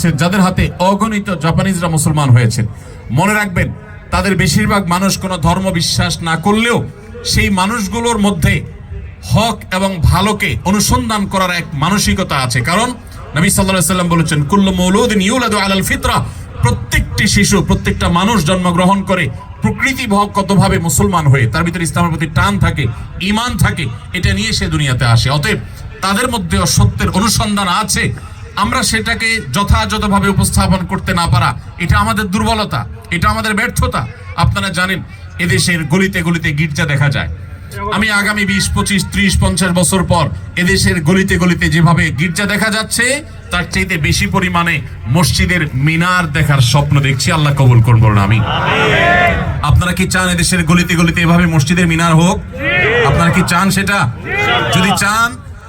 আছেন, যাদের হাতে অগণিত জাপানিজরা মুসলমান হয়েছেন। মনে রাখবেন, তাদের বেশিরভাগ মানুষ কোনো ধর্ম বিশ্বাস না করলেও সেই মানুষগুলোর মধ্যে হক এবং ভালোকে অনুসন্ধান করার এক মানসিকতা আছে। কারণ নবী সাল্লাল্লাহু সাল্লাম বলেছেন, কুল্লু মৌলুদিন ইউলাদু আলাল ফিতরা। প্রত্যেকটি শিশু, প্রত্যেকটা মানুষ জন্মগ্রহণ করে প্রকৃতি ভাবে মুসলমান হয়ে, তার ভিতরে ইসলামের প্রতি টান থাকে ইমান থাকে, এটা নিয়ে সে দুনিয়াতে আসে। অতএব তাদের মধ্যে সত্যের অনুসন্ধান আছে। আমরা সেটাকে যথাযথভাবে উপস্থাপন করতে না পারা, এটা আমাদের দুর্বলতা, এটা আমাদের ব্যর্থতা। আপনারা জানেন, এদেশের গলিতে গলিতে গির্জা দেখা যায়। আমি আগামী বিশ, পঁচিশ, ত্রিশ, পঞ্চাশ বছর পর এদেশের গলিতে গলিতে যেভাবে গির্জা দেখা যাচ্ছে, তার চাইতে বেশি পরিমাণে মসজিদের মিনার দেখার স্বপ্ন দেখছি। আল্লাহ কবুল করুন, বলুন আমি আপনারা কি চান এদেশের গলিতে গলিতে এভাবে মসজিদের মিনার হোক? আপনারা কি চান সেটা? যদি চান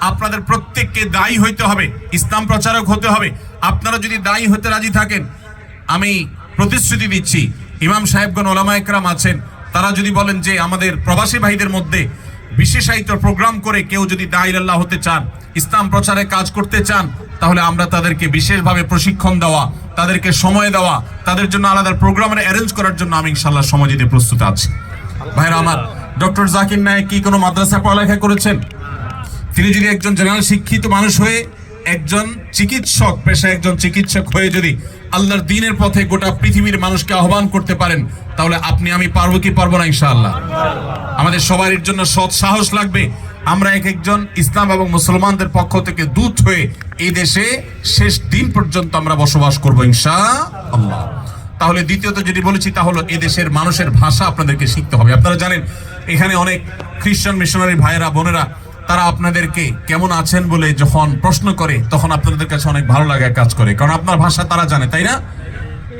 আপনাদের প্রত্যেককে দায়ী হইতে হবে, ইসলাম প্রচারক হতে হবে। আপনারা যদি দায়ী হতে রাজি থাকেন, আমি প্রতিশ্রুতি দিচ্ছি, ইমাম সাহেবগণ, ওলামা একরাম আছেন, তারা যদি বলেন যে আমাদের প্রবাসী ভাইদের মধ্যে বিশেষায়িত প্রোগ্রাম করে কেউ যদি দায়ীর আল্লাহ হতে চান, ইসলাম প্রচারে কাজ করতে চান, তাহলে আমরা তাদেরকে বিশেষভাবে প্রশিক্ষণ দেওয়া, তাদেরকে সময় দেওয়া, তাদের জন্য আলাদা প্রোগ্রামের অ্যারেঞ্জ করার জন্য আমি ইনশাল্লাহ সময় দিতে প্রস্তুত আছি। ভাইরা আমার, ডক্টর জাকির নায়ক কি কোনো মাদ্রাসা পড়ালেখা করেছেন? তিনি যদি একজন জেনারেল শিক্ষিত মানুষ হয়ে একজন চিকিৎসক, পেশায় একজন চিকিৎসক হয়ে যদি আল্লাহর দিনের পথে গোটা পৃথিবীর মানুষকে আহ্বান করতে পারেন, তাহলে আপনি আমি পারব কি পারব না ইনশাআল্লাহ। আমাদের সবার জন্য সৎ সাহস লাগবে। আমরা এক একজন ইসলাম এবং মুসলমানদের পক্ষ থেকে দূত হয়ে এই দেশে শেষ দিন পর্যন্ত আমরা বসবাস করব ইনশা আল্লাহ তাহলে দ্বিতীয়ত যেটি বলেছি তা হলো এদেশের মানুষের ভাষা আপনাদেরকে শিখতে হবে। আপনারা জানেন, এখানে অনেক খ্রিস্টান মিশনারি ভাইয়েরা, বোনেরা তারা আপনাদেরকে কেমন আছেন বলে যখন প্রশ্ন করে, তখন আপনাদের কাছে অনেক ভালো লাগে কাজ করে। কারণ আপনার ভাষা তারা জানে, তাই না?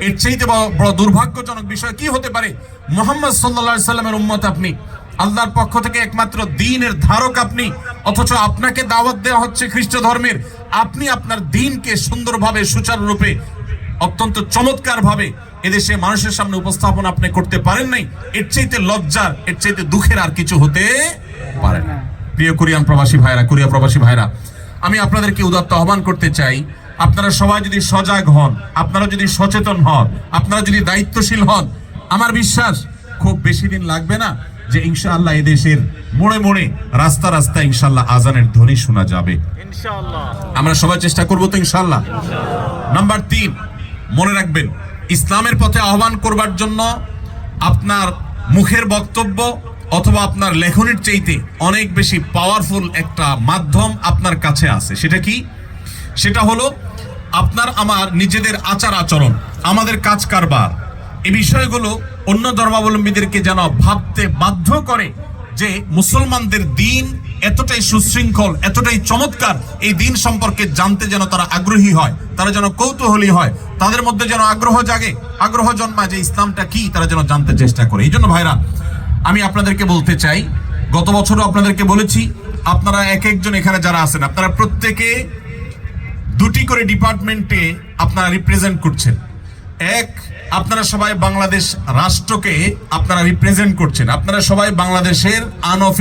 এর চাইতে বড় দুর্ভাগ্যজনক বিষয় কি হতে পারে? মোহাম্মদ সাল্লা সাল্লামের উম্মত আপনি, আল্লাহর পক্ষ থেকে একমাত্র দিনের ধারক আপনি, অথচ আপনাকে দাওয়াত দেওয়া হচ্ছে খ্রিস্ট ধর্মের। আপনি আপনার দিনকে সুন্দরভাবে, সুচারুরূপে, অত্যন্ত চমৎকার ভাবে এদেশে মানুষের সামনে উপস্থাপন আপনি করতে পারেন নাই। এর চাইতে লজ্জার, এর চাইতে দুঃখের আর কিছু হতে পারে না। প্রিয় কোরিয়ান প্রবাসী ভাইরা কোরিয়া প্রবাসী ভাইরা আমি আপনাদেরকে উদাত্ত আহ্বান করতে চাই আপনারা সবাই যদি সজাগ হন আপনারা যদি সচেতন হন আপনারা যদি দায়িত্বশীল হন আমার বিশ্বাস খুব বেশি দিন লাগবে না যে ইনশাআল্লাহ এদেশের মোড়ে মোড়ে রাস্তা রাস্তা ইনশাআল্লাহ আজানের ধ্বনি শোনা যাবে। ইনশাআল্লাহ। আমরা সবাই চেষ্টা করব তো ইনশাআল্লাহ। নাম্বার তিন মনে রাখবেন ইসলামের পথে আহ্বান করবার জন্য আপনার মুখের বক্তব্য অথবা আপনার লেখনের চাইতে অনেক বেশি পাওয়ারফুল একটা মাধ্যম আপনার কাছে আছে। সেটা কি? সেটা হলো, আপনার আমার নিজেদের আচার আচরণ, আমাদের কাজ কারবার। এই বিষয়গুলো অন্য ধর্মাবলম্বীদেরকে যেন ভাবতে বাধ্য করে যে মুসলমানদের দিন এতটাই সুশৃঙ্খল, এতটাই চমৎকার, এই দিন সম্পর্কে জানতে যেন তারা আগ্রহী হয়, তারা যেন কৌতূহলী হয়, তাদের মধ্যে যেন আগ্রহ জাগে, আগ্রহ জন্মায় যে ইসলামটা কি, তারা যেন জানতে চেষ্টা করে। এই জন্য ভাইরা আমি আপনাদেরকে বলতে চাই, গত বছরও আপনাদেরকে বলেছি, আপনারা এক একজন এখানে যারা আছেন, আপনারা প্রত্যেকে দুটি করে ডিপার্টমেন্টে আপনারা রিপ্রেজেন্ট করছেন। এক, আপনারা সবাই বাংলাদেশ রাষ্ট্রকে আপনারা রিপ্রেজেন্ট করছেন। আপনারা সবাই বাংলাদেশের আনঅফিস